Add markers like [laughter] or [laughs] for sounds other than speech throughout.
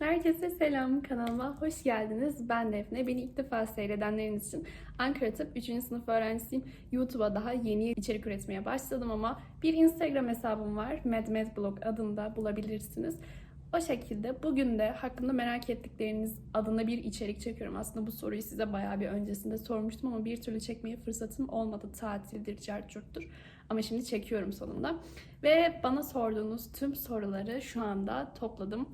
Herkese selam kanalıma hoş geldiniz. Ben Defne. Beni ilk defa seyredenleriniz için Ankara Tıp 3. sınıf öğrencisiyim. YouTube'a daha yeni içerik üretmeye başladım ama bir Instagram hesabım var. MedMedBlog adında bulabilirsiniz. O şekilde bugün de hakkında merak ettikleriniz adında bir içerik çekiyorum. Aslında bu soruyu size bayağı bir öncesinde sormuştum ama bir türlü çekmeye fırsatım olmadı. Tatildir, cartçurttur. Ama şimdi çekiyorum sonunda. Ve bana sorduğunuz tüm soruları şu anda topladım.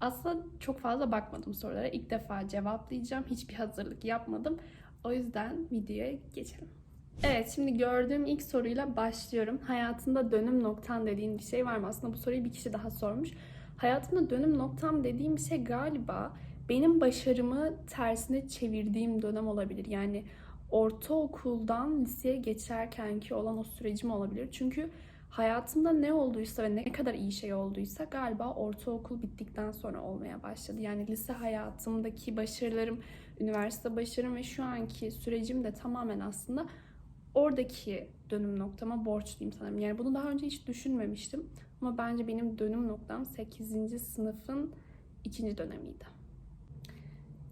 Aslında çok fazla bakmadım sorulara. İlk defa cevaplayacağım. Hiçbir hazırlık yapmadım. O yüzden videoya geçelim. Evet şimdi gördüğüm ilk soruyla başlıyorum. Hayatında dönüm noktan dediğin bir şey var mı? Aslında bu soruyu bir kişi daha sormuş. Hayatımda dönüm noktam dediğim bir şey galiba benim başarımı tersine çevirdiğim dönem olabilir. Yani ortaokuldan liseye geçerkenki olan o sürecim olabilir. Çünkü hayatımda ne olduysa ve ne kadar iyi şey olduysa galiba ortaokul bittikten sonra olmaya başladı. Yani lise hayatımdaki başarılarım, üniversite başarım ve şu anki sürecim de tamamen aslında oradaki dönüm noktama borçluyum sanırım. Yani bunu daha önce hiç düşünmemiştim. Ama bence benim dönüm noktam 8. sınıfın ikinci dönemiydi.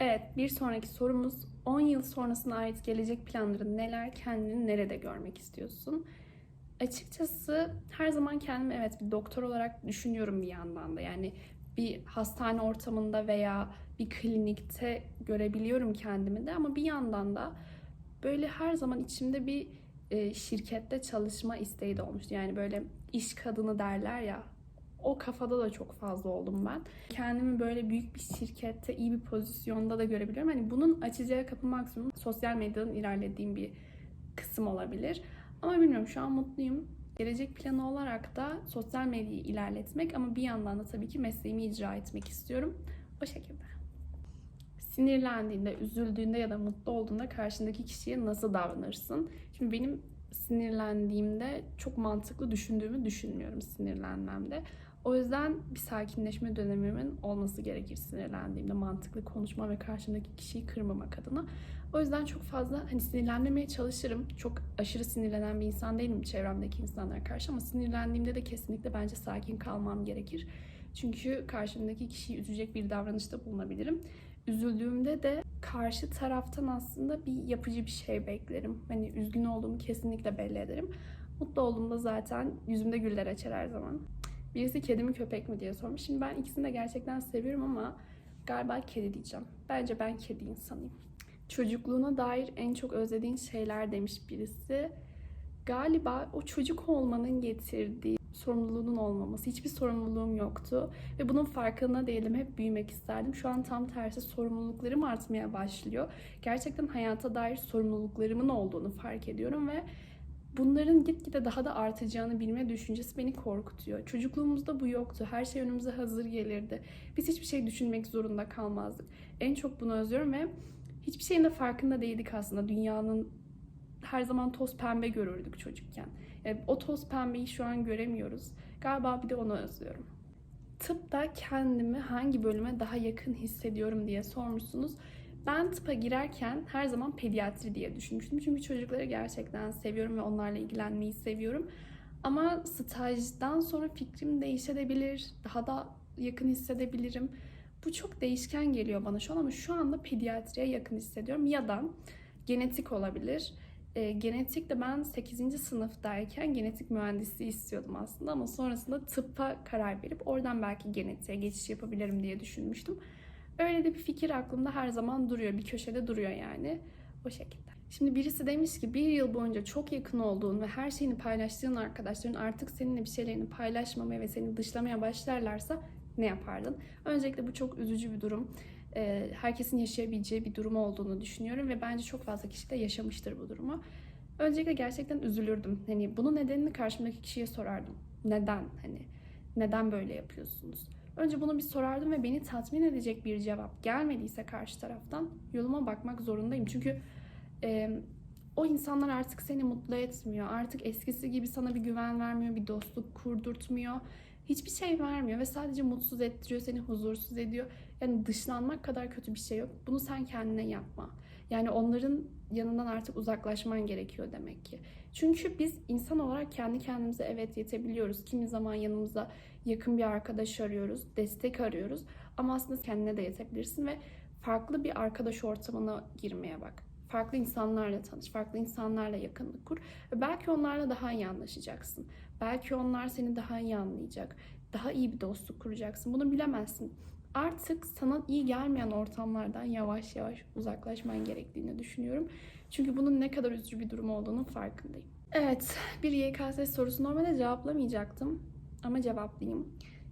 Evet, bir sonraki sorumuz 10 yıl sonrasına ait gelecek planların neler, kendini nerede görmek istiyorsun? Açıkçası her zaman kendimi evet bir doktor olarak düşünüyorum bir yandan da. Yani bir hastane ortamında veya bir klinikte görebiliyorum kendimi de ama bir yandan da böyle her zaman içimde bir e, şirkette çalışma isteği de olmuştu. Yani böyle iş kadını derler ya o kafada da çok fazla oldum ben. Kendimi böyle büyük bir şirkette iyi bir pozisyonda da görebiliyorum. Hani bunun açacağı kapı maksimum sosyal medyanın ilerlediğim bir kısım olabilir. Ama bilmiyorum şu an mutluyum. Gelecek planı olarak da sosyal medyayı ilerletmek ama bir yandan da tabii ki mesleğimi icra etmek istiyorum. O şekilde. Sinirlendiğinde, üzüldüğünde ya da mutlu olduğunda karşındaki kişiye nasıl davranırsın? Şimdi benim sinirlendiğimde çok mantıklı düşündüğümü düşünmüyorum sinirlenmemde. O yüzden bir sakinleşme dönemimin olması gerekir sinirlendiğimde mantıklı konuşma ve karşımdaki kişiyi kırmamak adına. O yüzden çok fazla hani sinirlenmemeye çalışırım. Çok aşırı sinirlenen bir insan değilim çevremdeki insanlara karşı ama sinirlendiğimde de kesinlikle bence sakin kalmam gerekir. Çünkü karşımdaki kişiyi üzecek bir davranışta bulunabilirim. Üzüldüğümde de karşı taraftan aslında bir yapıcı bir şey beklerim. Hani üzgün olduğumu kesinlikle belli ederim. Mutlu olduğumda zaten yüzümde güller açar her zaman. Birisi kedi mi köpek mi diye sormuş. Şimdi ben ikisini de gerçekten seviyorum ama galiba kedi diyeceğim. Bence ben kedi insanıyım. Çocukluğuna dair en çok özlediğin şeyler demiş birisi. Galiba o çocuk olmanın getirdiği sorumluluğunun olmaması. Hiçbir sorumluluğum yoktu. Ve bunun farkında değilim. Hep büyümek isterdim. Şu an tam tersi sorumluluklarım artmaya başlıyor. Gerçekten hayata dair sorumluluklarımın olduğunu fark ediyorum ve bunların gitgide daha da artacağını bilme düşüncesi beni korkutuyor. Çocukluğumuzda bu yoktu. Her şey önümüze hazır gelirdi. Biz hiçbir şey düşünmek zorunda kalmazdık. En çok bunu özlüyorum ve hiçbir şeyin de farkında değildik aslında. Dünyanın her zaman toz pembe görürdük çocukken. Yani o toz pembeyi şu an göremiyoruz. Galiba bir de onu özlüyorum. Tıpta kendimi hangi bölüme daha yakın hissediyorum diye sormuşsunuz. Ben tıpa girerken her zaman pediatri diye düşünmüştüm. Çünkü çocukları gerçekten seviyorum ve onlarla ilgilenmeyi seviyorum. Ama stajdan sonra fikrim değişebilir. Daha da yakın hissedebilirim. Bu çok değişken geliyor bana şu an ama şu anda pediatriye yakın hissediyorum. Ya da genetik olabilir. E, genetik de ben 8. sınıftayken genetik mühendisliği istiyordum aslında ama sonrasında tıbba karar verip oradan belki genetiğe geçiş yapabilirim diye düşünmüştüm. Öyle de bir fikir aklımda her zaman duruyor. Bir köşede duruyor yani. O şekilde. Şimdi birisi demiş ki bir yıl boyunca çok yakın olduğun ve her şeyini paylaştığın arkadaşların artık seninle bir şeylerini paylaşmamaya ve seni dışlamaya başlarlarsa ne yapardın? Öncelikle bu çok üzücü bir durum. Ee, herkesin yaşayabileceği bir durum olduğunu düşünüyorum ve bence çok fazla kişi de yaşamıştır bu durumu. Öncelikle gerçekten üzülürdüm. Hani bunun nedenini karşımdaki kişiye sorardım. Neden? Hani neden böyle yapıyorsunuz? Önce bunu bir sorardım ve beni tatmin edecek bir cevap gelmediyse karşı taraftan yoluma bakmak zorundayım. Çünkü e, o insanlar artık seni mutlu etmiyor. Artık eskisi gibi sana bir güven vermiyor, bir dostluk kurdurtmuyor. hiçbir şey vermiyor ve sadece mutsuz ettiriyor, seni huzursuz ediyor. Yani dışlanmak kadar kötü bir şey yok. Bunu sen kendine yapma. Yani onların yanından artık uzaklaşman gerekiyor demek ki. Çünkü biz insan olarak kendi kendimize evet yetebiliyoruz. Kimi zaman yanımıza yakın bir arkadaş arıyoruz, destek arıyoruz. Ama aslında kendine de yetebilirsin ve farklı bir arkadaş ortamına girmeye bak. Farklı insanlarla tanış, farklı insanlarla yakınlık kur. Ve belki onlarla daha iyi anlaşacaksın. Belki onlar seni daha iyi anlayacak. Daha iyi bir dostluk kuracaksın. Bunu bilemezsin. Artık sana iyi gelmeyen ortamlardan yavaş yavaş uzaklaşman gerektiğini düşünüyorum. Çünkü bunun ne kadar üzücü bir durum olduğunun farkındayım. Evet, bir YKS sorusu normalde cevaplamayacaktım ama cevaplayayım.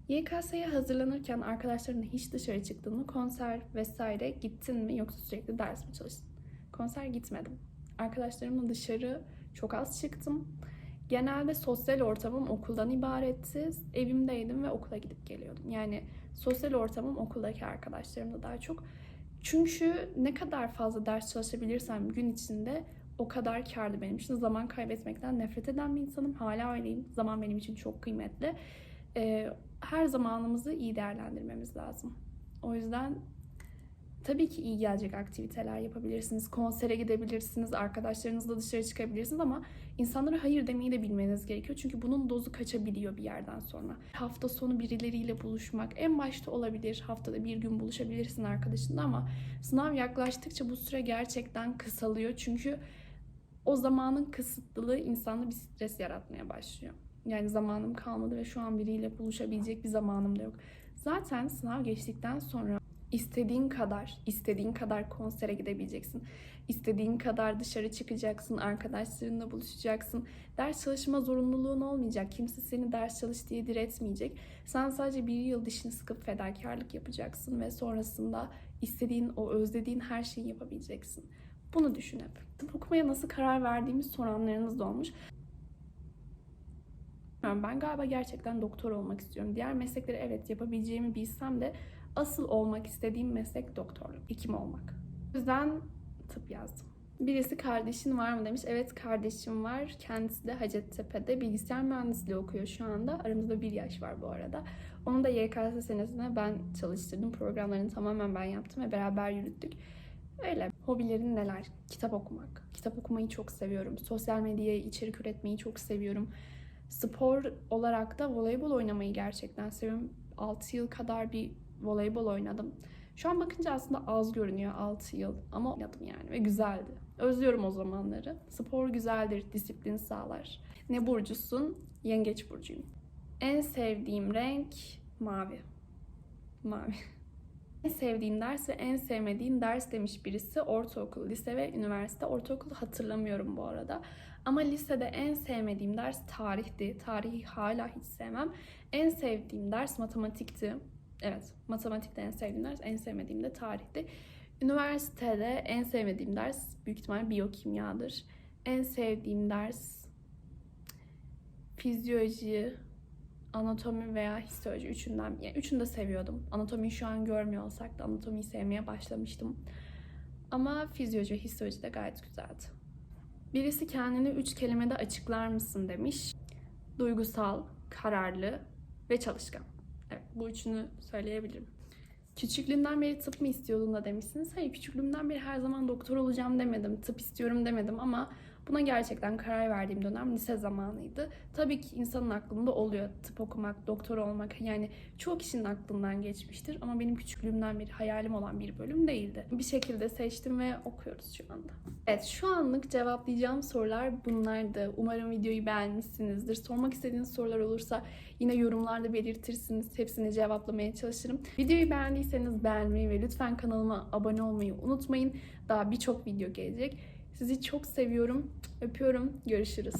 YKS'ye hazırlanırken arkadaşlarınla hiç dışarı çıktın mı? Konser vesaire gittin mi yoksa sürekli ders mi çalıştın? Konser gitmedim. Arkadaşlarımla dışarı çok az çıktım. Genelde sosyal ortamım okuldan ibaretti. Evimdeydim ve okula gidip geliyordum. Yani sosyal ortamım okuldaki arkadaşlarımla daha çok. Çünkü ne kadar fazla ders çalışabilirsem gün içinde o kadar karlı benim için. Zaman kaybetmekten nefret eden bir insanım. Hala öyleyim. Zaman benim için çok kıymetli. Ee, her zamanımızı iyi değerlendirmemiz lazım. O yüzden tabii ki iyi gelecek aktiviteler yapabilirsiniz. Konsere gidebilirsiniz, arkadaşlarınızla dışarı çıkabilirsiniz ama insanlara hayır demeyi de bilmeniz gerekiyor. Çünkü bunun dozu kaçabiliyor bir yerden sonra. Hafta sonu birileriyle buluşmak en başta olabilir. Haftada bir gün buluşabilirsin arkadaşınla ama sınav yaklaştıkça bu süre gerçekten kısalıyor. Çünkü o zamanın kısıtlılığı insanda bir stres yaratmaya başlıyor. Yani zamanım kalmadı ve şu an biriyle buluşabilecek bir zamanım da yok. Zaten sınav geçtikten sonra istediğin kadar, istediğin kadar konsere gidebileceksin. İstediğin kadar dışarı çıkacaksın, arkadaşlarınla buluşacaksın. Ders çalışma zorunluluğun olmayacak. Kimse seni ders çalış diye diretmeyecek. Sen sadece bir yıl dişini sıkıp fedakarlık yapacaksın ve sonrasında istediğin, o özlediğin her şeyi yapabileceksin. Bunu düşün hep. Tıp okumaya nasıl karar verdiğimiz soranlarınız da olmuş. Ben galiba gerçekten doktor olmak istiyorum. Diğer meslekleri evet yapabileceğimi bilsem de asıl olmak istediğim meslek doktorluk, hekim olmak. O yüzden tıp yazdım. Birisi kardeşin var mı demiş. Evet kardeşim var. Kendisi de Hacettepe'de bilgisayar mühendisliği okuyor şu anda. Aramızda bir yaş var bu arada. Onu da YKS senesinde ben çalıştırdım. Programlarını tamamen ben yaptım ve beraber yürüttük. Öyle. Hobilerin neler? Kitap okumak. Kitap okumayı çok seviyorum. Sosyal medyaya içerik üretmeyi çok seviyorum. Spor olarak da voleybol oynamayı gerçekten seviyorum. 6 yıl kadar bir voleybol oynadım. Şu an bakınca aslında az görünüyor 6 yıl ama oynadım yani ve güzeldi. Özlüyorum o zamanları. Spor güzeldir, disiplin sağlar. Ne burcusun? Yengeç burcuyum. En sevdiğim renk mavi. Mavi. [laughs] En sevdiğin ders ve en sevmediğin ders demiş birisi. Ortaokul, lise ve üniversite. Ortaokulu hatırlamıyorum bu arada. Ama lisede en sevmediğim ders tarihti. Tarihi hala hiç sevmem. En sevdiğim ders matematikti. Evet, matematikte en sevdiğim ders, en sevmediğim de tarihti. Üniversitede en sevmediğim ders büyük ihtimal biyokimyadır. En sevdiğim ders fizyoloji, anatomi veya histoloji üçünden yani üçünü de seviyordum. Anatomiyi şu an görmüyor olsak da anatomiyi sevmeye başlamıştım. Ama fizyoloji, histoloji de gayet güzeldi. Birisi kendini üç kelimede açıklar mısın demiş. Duygusal, kararlı ve çalışkan. Bu üçünü söyleyebilirim. Küçüklüğünden beri tıp mı istiyordun da demişsiniz. Hayır, küçüklüğümden beri her zaman doktor olacağım demedim. Tıp istiyorum demedim ama buna gerçekten karar verdiğim dönem lise zamanıydı. Tabii ki insanın aklında oluyor tıp okumak, doktor olmak. Yani çoğu kişinin aklından geçmiştir ama benim küçüklüğümden beri hayalim olan bir bölüm değildi. Bir şekilde seçtim ve okuyoruz şu anda. Evet, şu anlık cevaplayacağım sorular bunlardı. Umarım videoyu beğenmişsinizdir. Sormak istediğiniz sorular olursa yine yorumlarda belirtirsiniz. Hepsini cevaplamaya çalışırım. Videoyu beğendiyseniz beğenmeyi ve lütfen kanalıma abone olmayı unutmayın. Daha birçok video gelecek. Sizi çok seviyorum. Öpüyorum. Görüşürüz.